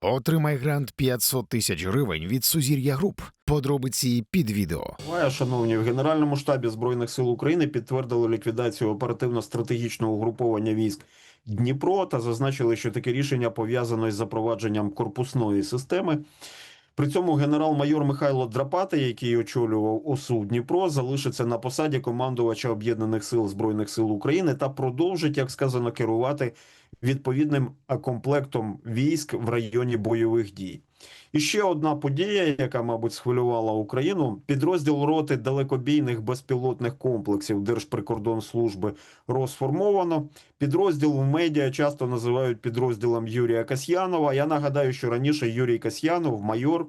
Отримай грант 500 тисяч гривень від Сузір'я Груп. Подробиці під відео. Шановні, в Генеральному штабі Збройних сил України підтвердили ліквідацію оперативно-стратегічного угруповання військ Дніпро та зазначили, що таке рішення пов'язано із запровадженням корпусної системи. При цьому генерал-майор Михайло Драпата, який очолював ОСУ Дніпро, залишиться на посаді командувача Об'єднаних сил Збройних сил України та продовжить, як сказано, керувати відповідним комплектом військ в районі бойових дій. І ще одна подія, яка, мабуть, схвилювала Україну: підрозділ роти далекобійних безпілотних комплексів Держприкордонслужби розформовано. Підрозділ в медіа часто називають підрозділом Юрія Касьянова. Я нагадаю, що раніше Юрій Касьянов, майор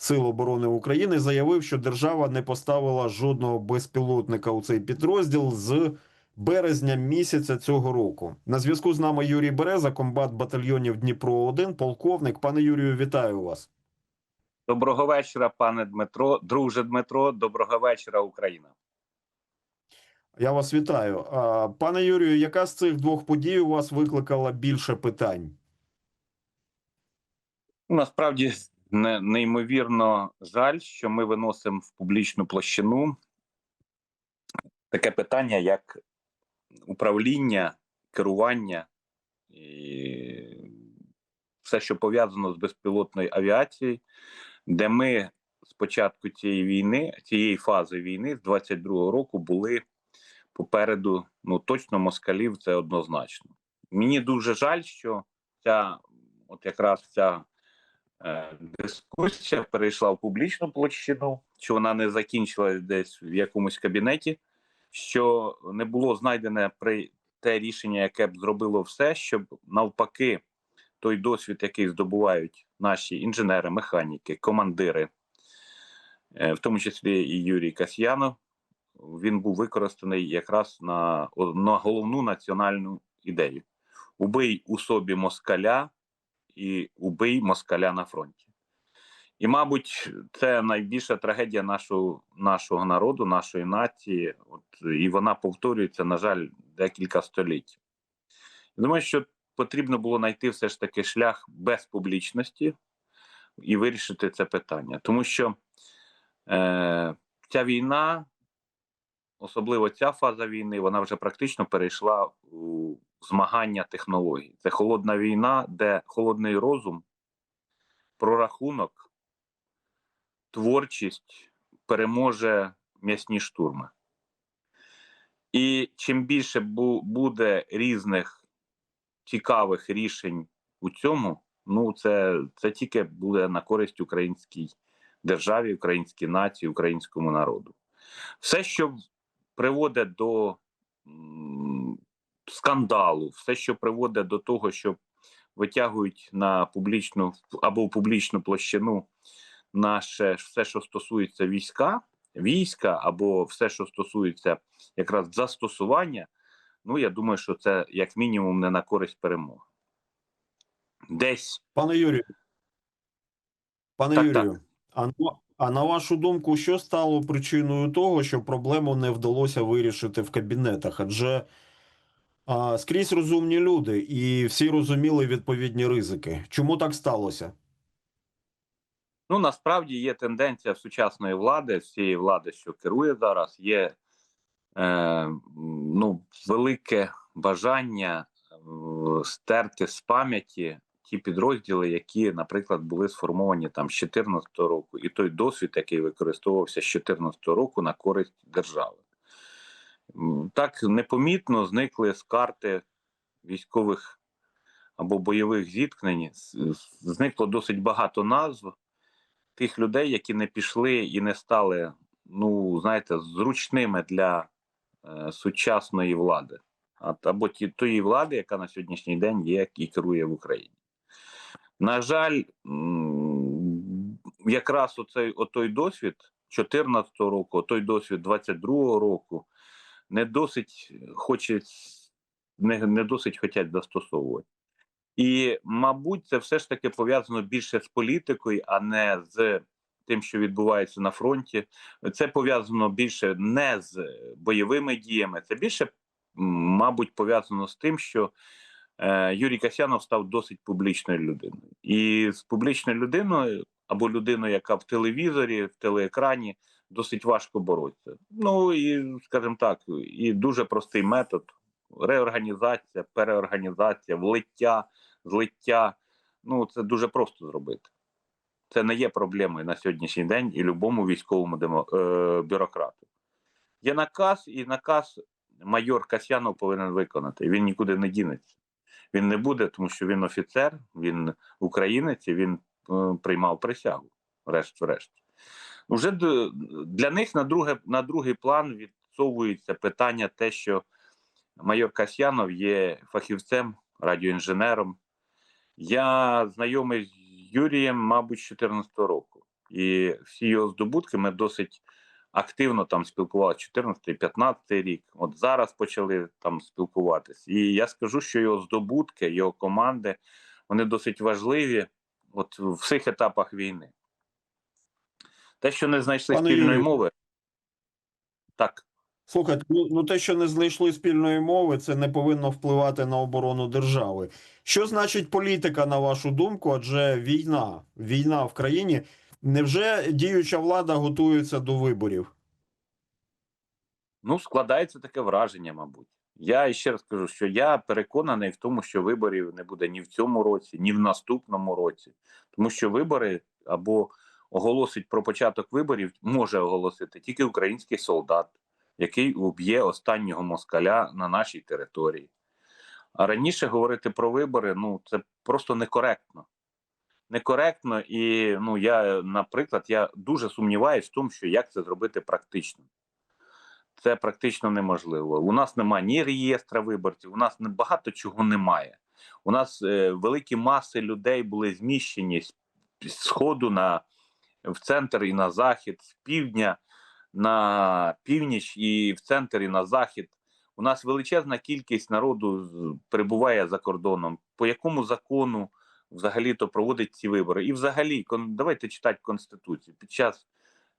Сил оборони України, заявив, що держава не поставила жодного безпілотника у цей підрозділ з березня місяця цього року. На зв'язку з нами Юрій Береза, комбат батальйонів Дніпро 1 полковник. Пане Юрію, вітаю вас. Доброго вечора, пане Дмитро, друже Дмитро. Доброго вечора, Україна. Я вас вітаю. Пане Юрію, яка з цих двох подій у вас викликала більше питань? Насправді неймовірно жаль, що ми виносимо в публічну площину таке питання, як управління, керування і все, що пов'язано з безпілотною авіацією, де ми з початку цієї війни, цієї фази війни з 22-го року були попереду, ну точно москалів, це однозначно. Мені дуже жаль, що ця, от якраз ця е, дискусія перейшла в публічну площину, що вона не закінчилась десь в якомусь кабінеті, що не було знайдене при те рішення, яке б зробило все, щоб навпаки той досвід, який здобувають наші інженери, механіки, командири, е, в тому числі і Юрій Касьянов, він був використаний якраз на, на головну національну ідею: убий у собі москаля і убий москаля на фронті. І, мабуть, це найбільша трагедія нашого, нашого народу, нашої нації, от, і вона повторюється, на жаль, декілька століть. Думаю, що потрібно було знайти все ж таки шлях без публічності і вирішити це питання. Тому що е, ця війна, особливо ця фаза війни, вона вже практично перейшла у змагання технологій. Це холодна війна, де холодний розум, прорахунок, творчість переможе м'ясні штурми. І чим більше бу буде різних цікавих рішень у цьому, ну це, це тільки буде на користь українській державі, українській нації, українському народу. Все, що приводить до м, скандалу, все, що приводить до того, що витягують на публічну або публічну площину наше все, що стосується війська, війська, або все, що стосується якраз застосування, ну я думаю, що це як мінімум не на користь перемоги. Десь Пане Юрію, пане Так, Юрію, А, на, а на вашу думку, що стало причиною того, що проблему не вдалося вирішити в кабінетах? Адже а, скрізь розумні люди, і всі розуміли відповідні ризики. Чому так сталося? Ну насправді є тенденція сучасної влади, всієї влади, що керує зараз, є е, ну, велике бажання е, стерти з пам'яті ті підрозділи, які, наприклад, були сформовані там з 2014 року, і той досвід, який використовувався з 2014 року на користь держави. Так непомітно зникли з карти військових або бойових зіткнень. Зникло досить багато назв тих людей, які не пішли і не стали, ну знаєте, зручними для е, сучасної влади, або ті тої влади, яка на сьогоднішній день є і керує в Україні. На жаль, якраз оцей отой досвід 2014 року, той досвід 22 року не досить хоче не, не досить хочуть застосовувати. І, мабуть, це все ж таки пов'язано більше з політикою, а не з тим, що відбувається на фронті. Це пов'язано більше не з бойовими діями, це більше, мабуть, пов'язано з тим, що е, Юрій Касянов став досить публічною людиною. І з публічною людиною або людиною, яка в телевізорі, в телеекрані, досить важко боротися. Ну і скажімо так, і дуже простий метод: реорганізація, переорганізація, влиття, злиття. Ну це дуже просто зробити. Це не є проблемою на сьогоднішній день і любому військовому демо, е, бюрократу. Є наказ, і наказ майор Касьянов повинен виконати. Він нікуди не дінеться. Він не буде, тому що він офіцер, він українець, і він е, приймав присягу. Решт-решт. Уже для них на, друге, на другий план відсовується питання те, що майор Касьянов є фахівцем, радіоінженером. Я знайомий з Юрієм, мабуть, з 2014 року. І всі його здобутки ми досить активно там спілкувалися 14-15 рік. От зараз почали там спілкуватись. І я скажу, що його здобутки, його команди, вони досить важливі от в всіх етапах війни. Те, що не знайшли Пане спільної Юрію. мови, так. Слухайте, ну, ну те, що не знайшли спільної мови, це не повинно впливати на оборону держави. Що значить політика, на вашу думку? Адже війна, війна в країні. Невже діюча влада готується до виборів? Ну, складається таке враження, мабуть. Я ще раз кажу, що я переконаний в тому, що виборів не буде ні в цьому році, ні в наступному році, тому що вибори або оголосить про початок виборів може оголосити тільки український солдат, який уб'є останнього москаля на нашій території. А раніше говорити про вибори ну це просто некоректно. Некоректно, і ну я, наприклад, я дуже сумніваюся в тому, що як це зробити практично це практично неможливо. У нас немає ні реєстра виборців, у нас багато чого немає. У нас е, великі маси людей були зміщені з, з сходу на в центр і на захід, з півдня на північ і в центр і на захід. У нас величезна кількість народу перебуває за кордоном. По якому закону взагалі то проводить ці вибори? І взагалі, давайте читати конституцію. Під час,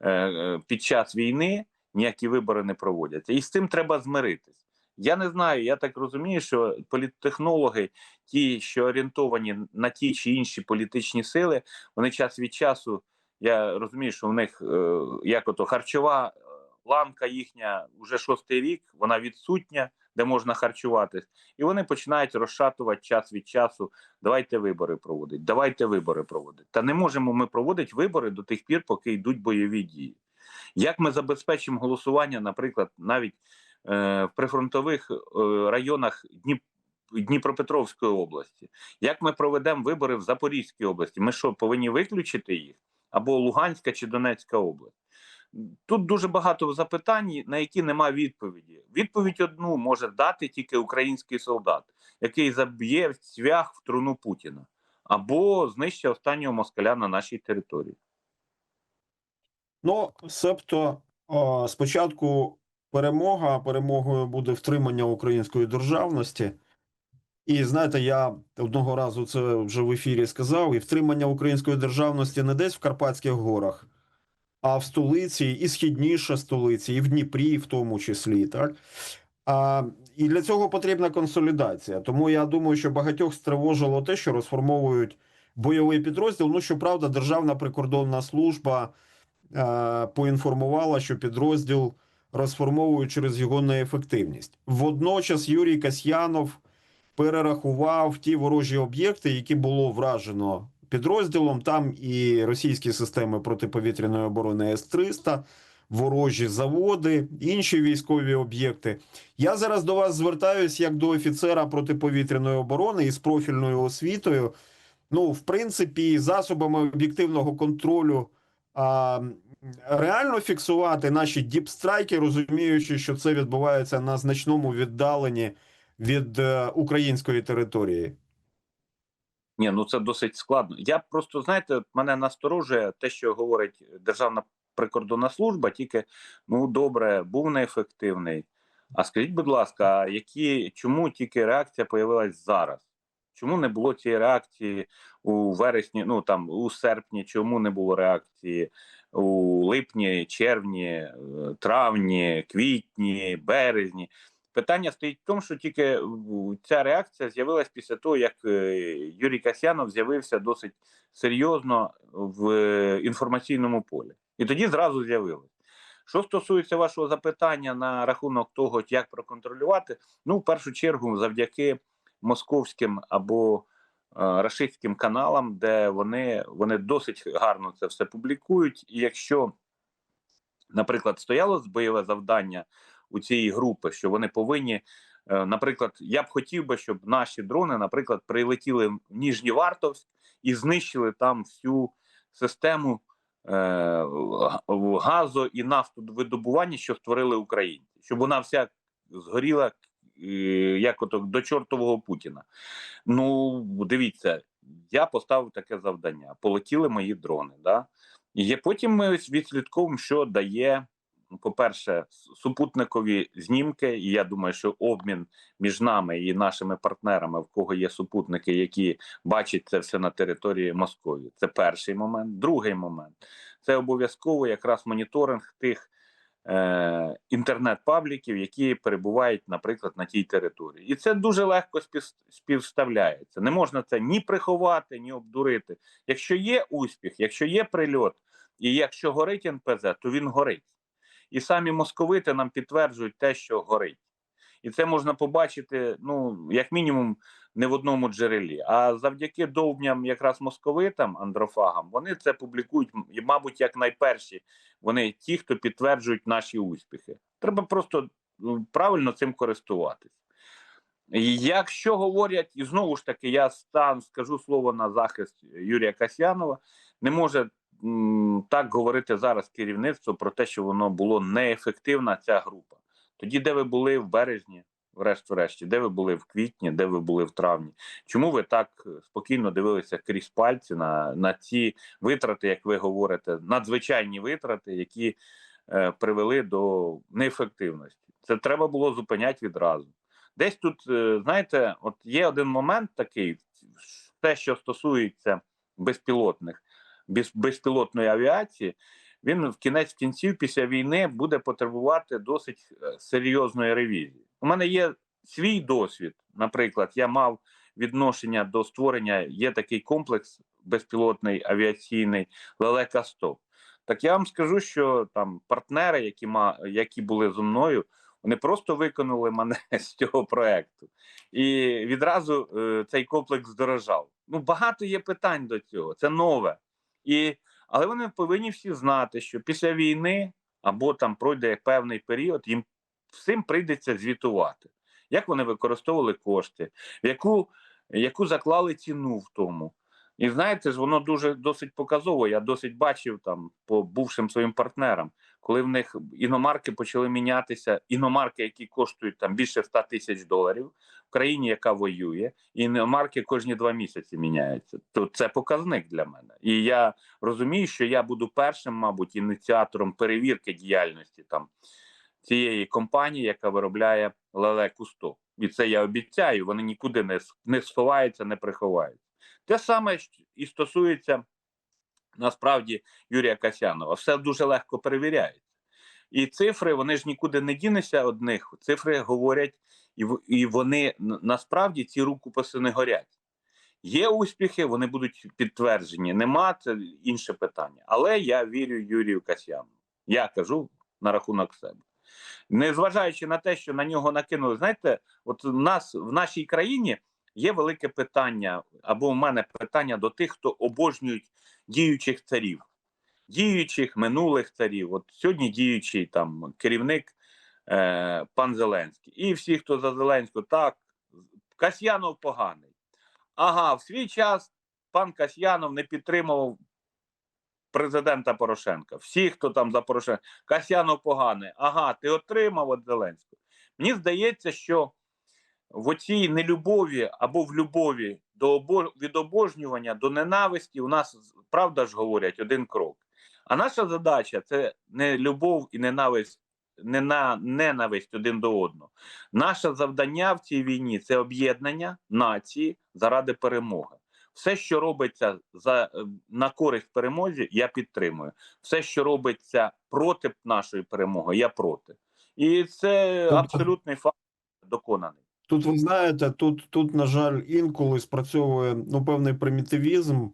е, е, під час війни ніякі вибори не проводяться. І з цим треба змиритись. Я не знаю, я так розумію, що політтехнологи, ті, що орієнтовані на ті чи інші політичні сили, вони час від часу. Я розумію, що в них е, як ото харчова е, ланка їхня вже шостий рік, вона відсутня, де можна харчуватись, і вони починають розшатувати час від часу. Давайте вибори проводити, давайте вибори проводити. Та не можемо ми проводити вибори до тих пір, поки йдуть бойові дії. Як ми забезпечимо голосування, наприклад, навіть е, в прифронтових е, районах Дніп... Дніпропетровської області? Як ми проведемо вибори в Запорізькій області? Ми що, повинні виключити їх? Або Луганська чи Донецька область? Тут дуже багато запитань, на які нема відповіді. Відповідь одну може дати тільки український солдат, який заб'є цвях в труну Путіна, або знищить останнього москаля на нашій території. Ну, себто, спочатку перемога, перемогою буде втримання української державності. І знаєте, я одного разу це вже в ефірі сказав: і втримання української державності не десь в Карпатських горах, а в столиці, і східніше столиці, і в Дніпрі, в тому числі, так. А, і для цього потрібна консолідація. Тому я думаю, що багатьох стривожило те, що розформовують бойовий підрозділ. Ну, щоправда, Державна прикордонна служба е, поінформувала, що підрозділ розформовують через його неефективність. Водночас Юрій Касьянов перерахував ті ворожі об'єкти, які було вражено підрозділом. Там і російські системи протиповітряної оборони С-300, ворожі заводи, інші військові об'єкти. Я зараз до вас звертаюсь як до офіцера протиповітряної оборони із профільною освітою. Ну, в принципі, засобами об'єктивного контролю а, реально фіксувати наші діпстрайки, розуміючи, що це відбувається на значному віддаленні від е, української території. Ні, ну це досить складно. Я просто знаєте, мене насторожує те, що говорить Державна прикордонна служба, тільки ну добре, був неефективний. А скажіть, будь ласка, які чому тільки реакція появилась зараз? Чому не було цієї реакції у вересні, ну там у серпні? Чому не було реакції у липні, червні, е, травні, квітні, березні? Питання стоїть в тому, що тільки ця реакція з'явилась після того, як е, Юрій Касьянов з'явився досить серйозно в е, інформаційному полі. І тоді зразу з'явилось. Що стосується вашого запитання на рахунок того, як проконтролювати, ну в першу чергу завдяки московським або е, рашистським каналам, де вони, вони досить гарно це все публікують. І якщо, наприклад, стояло бойове завдання у цієї групи, що вони повинні. е, Наприклад, я б хотів би, щоб наші дрони, наприклад, прилетіли в Ніжній Вартовськ і знищили там всю систему е, газу і нафтовидобування, що створили українці, щоб вона вся згоріла е, як ото до чортового Путіна. Ну, дивіться, я поставив таке завдання. Полетіли мої дрони. Да? І потім ми відслідковуємо, що дає. По-перше, супутникові знімки, і я думаю, що обмін між нами і нашими партнерами, в кого є супутники, які бачать це все на території Московії. Це перший момент. Другий момент це обов'язково якраз моніторинг тих е, інтернет-пабліків, які перебувають, наприклад, на тій території. І це дуже легко спів- співставляється. Не можна це ні приховати, ні обдурити. Якщо є успіх, якщо є прильот, і якщо горить НПЗ, то він горить. І самі московити нам підтверджують те, що горить. І це можна побачити, ну, як мінімум, не в одному джерелі. А завдяки довбням, якраз московитам, андрофагам, вони це публікують, і, мабуть, як найперші. Вони ті, хто підтверджують наші успіхи. Треба просто ну, правильно цим користуватись. Якщо говорять, і знову ж таки, я стан скажу слово на захист Юрія Касьянова, не може так говорити зараз керівництво про те, що воно було неефективна ця група. Тоді, де ви були в березні, врешті-решті, де ви були в квітні, де ви були в травні? Чому ви так е, спокійно дивилися крізь пальці на, на ці витрати, як ви говорите, надзвичайні витрати, які е, привели до неефективності? Це треба було зупиняти відразу. Десь тут, е, знаєте, от є один момент такий, те, що стосується безпілотних, без, безпілотної авіації, він в кінець кінців після війни буде потребувати досить е, серйозної ревізії. У мене є свій досвід. Наприклад, я мав відношення до створення. Є такий комплекс безпілотний авіаційний лелека 100 Так я вам скажу, що там партнери, які ма, які були зі мною, вони просто виконали мене з цього проекту, і відразу е, цей комплекс здорожав. Ну багато є питань до цього. Це нове і. Але вони повинні всі знати, що після війни або там пройде певний період, їм всім прийдеться звітувати, як вони використовували кошти, в яку, яку заклали ціну в тому. І знаєте ж, воно дуже досить показово. Я досить бачив там по бувшим своїм партнерам, коли в них іномарки почали мінятися, іномарки, які коштують там більше 100 тисяч доларів в країні, яка воює, іномарки кожні два місяці міняються. То це показник для мене. І я розумію, що я буду першим, мабуть, ініціатором перевірки діяльності там цієї компанії, яка виробляє лелеку 100. І це я обіцяю. Вони нікуди не, не сховаються, не приховаються. Те саме і стосується насправді Юрія Касянова. Все дуже легко перевіряється. І цифри вони ж нікуди не дінуться одних. Цифри говорять, і, в- і вони насправді ці рукописи не горять. Є успіхи, вони будуть підтверджені. Нема це інше питання. Але я вірю Юрію Касьяну. Я кажу на рахунок себе. Незважаючи на те, що на нього накинули, знаєте, от у нас в нашій країні є велике питання, або в мене питання до тих, хто обожнюють діючих царів, діючих минулих царів. От сьогодні діючий там керівник е, пан Зеленський. І всі, хто за Зеленського, так, Касьянов поганий. Ага, в свій час пан Касьянов не підтримував президента Порошенка. Всі, хто там за Порошенка, Касьянов поганий. Ага, ти отримав від Зеленського. Мені здається, що в оцій нелюбові або в любові до обо... від обожнювання до ненависті у нас правда ж говорять один крок. А наша задача це не любов і ненависть, не на ненависть один до одного. Наше завдання в цій війні це об'єднання нації заради перемоги. Все, що робиться за на користь перемозі, я підтримую. Все, що робиться проти нашої перемоги, я проти. І це Тобто- абсолютний факт. доконаний. Тут ви знаєте, тут, тут, на жаль, інколи спрацьовує ну, певний примітивізм.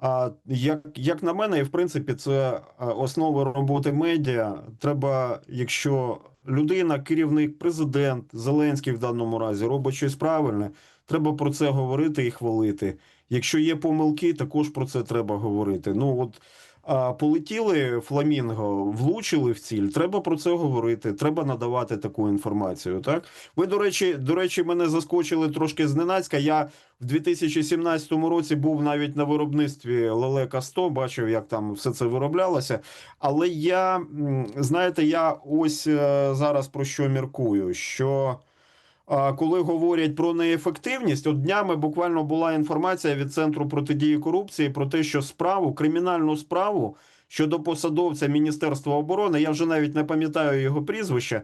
А як, як на мене, і в принципі, це основа роботи медіа. Треба, якщо людина, керівник, президент, Зеленський в даному разі робить щось правильне, треба про це говорити і хвалити. Якщо є помилки, також про це треба говорити. Ну от полетіли фламінго, влучили в ціль. Треба про це говорити. Треба надавати таку інформацію. Так ви до речі, до речі, мене заскочили трошки зненацька. Я в 2017 році був навіть на виробництві Лелека 100, бачив, як там все це вироблялося. Але я знаєте, я ось е, зараз про що міркую. Що коли говорять про неефективність, от днями буквально була інформація від центру протидії корупції про те, що справу, кримінальну справу щодо посадовця Міністерства оборони, я вже навіть не пам'ятаю його прізвище,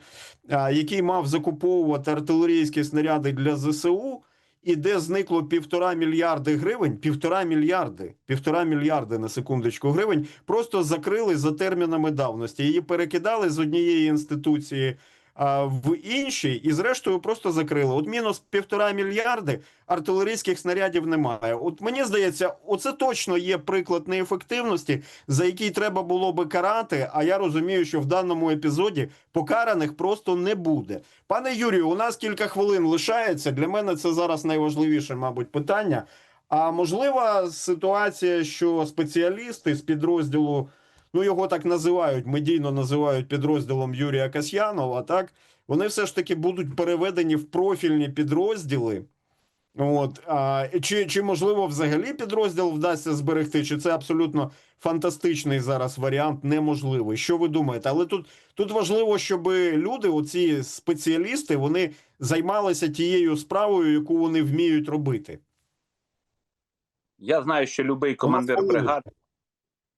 який мав закуповувати артилерійські снаряди для ЗСУ. І де зникло півтора мільярди гривень, півтора мільярди, півтора мільярди на секундочку гривень, просто закрили за термінами давності. Її перекидали з однієї інституції а, в інші, і зрештою просто закрили. От мінус півтора мільярди артилерійських снарядів немає. От мені здається, оце точно є приклад неефективності, за який треба було би карати. А я розумію, що в даному епізоді покараних просто не буде. Пане Юрію, у нас кілька хвилин лишається. Для мене це зараз найважливіше, мабуть, питання. А можлива ситуація, що спеціалісти з підрозділу, ну його так називають, медійно називають підрозділом Юрія Касьянова, так вони все ж таки будуть переведені в профільні підрозділи. От а, чи, чи можливо взагалі підрозділ вдасться зберегти? Чи це абсолютно фантастичний зараз варіант, неможливий? Що ви думаєте? Але тут, тут важливо, щоб люди, оці спеціалісти, вони займалися тією справою, яку вони вміють робити. Я знаю, що будь-який командир бригади.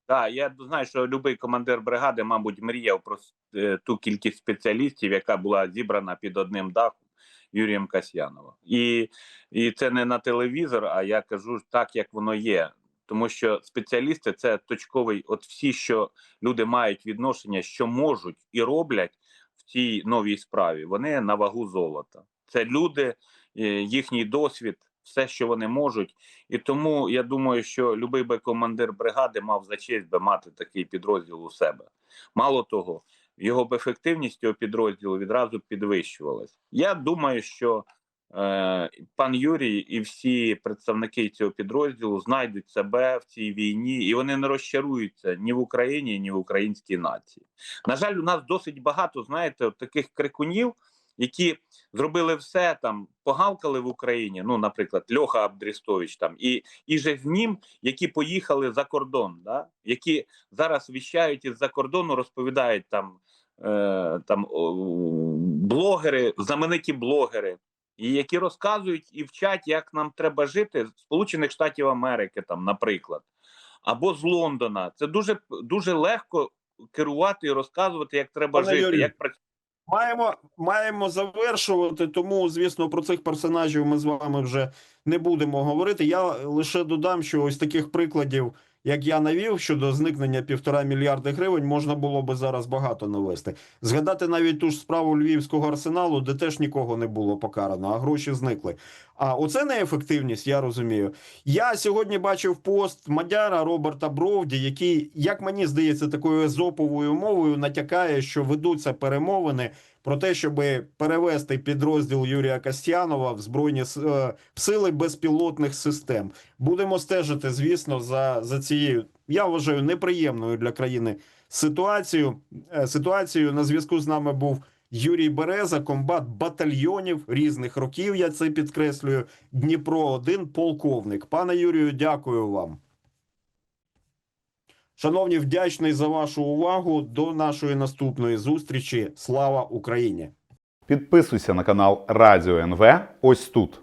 Так, я знаю, що будь-який командир бригади, мабуть, мріяв про е, ту кількість спеціалістів, яка була зібрана під одним дахом Юрієм Касьяновим. І, і це не на телевізор, а я кажу так, як воно є. Тому що спеціалісти це точковий, от всі, що люди мають відношення, що можуть і роблять в цій новій справі, вони на вагу золота. Це люди, е, їхній досвід, все, що вони можуть. І тому я думаю, що любий би командир бригади мав за честь би мати такий підрозділ у себе. Мало того, його б ефективність цього підрозділу відразу підвищувалась. Я думаю, що е, пан Юрій і всі представники цього підрозділу знайдуть себе в цій війні, і вони не розчаруються ні в Україні, ні в українській нації. На жаль, у нас досить багато, знаєте, таких крикунів, які зробили все там, погавкали в Україні. Ну, наприклад, Льоха Абдрістович там і, і же з ним, які поїхали за кордон, да? які зараз віщають із-за кордону, розповідають там, е, там о, блогери, знамениті блогери, і які розказують і вчать, як нам треба жити з Сполучених Штатів Америки, там, наприклад, або з Лондона. Це дуже дуже легко керувати і розказувати, як треба Пане жити, Юрію, як працювати. Маємо, маємо завершувати, тому, звісно, про цих персонажів ми з вами вже не будемо говорити. Я лише додам, що ось таких прикладів, як я навів щодо зникнення півтора мільярди гривень, можна було би зараз багато навести. Згадати навіть ту ж справу львівського арсеналу, де теж нікого не було покарано, а гроші зникли. А оце неефективність, я розумію. Я сьогодні бачив пост Мадяра Роберта Бровді, який, як мені здається, такою езоповою мовою натякає, що ведуться перемовини про те, щоб перевести підрозділ Юрія Кастянова в збройні е, в сили безпілотних систем. Будемо стежити, звісно, за, за цією, я вважаю, неприємною для країни ситуацією. Е, Ситуацією на зв'язку з нами був Юрій Береза, комбат батальйонів різних років. Я це підкреслюю. Дніпро 1 полковник. Пане Юрію, дякую вам. Шановні, вдячний за вашу увагу. До нашої наступної зустрічі. Слава Україні! Підписуйся на канал Радіо НВ ось тут.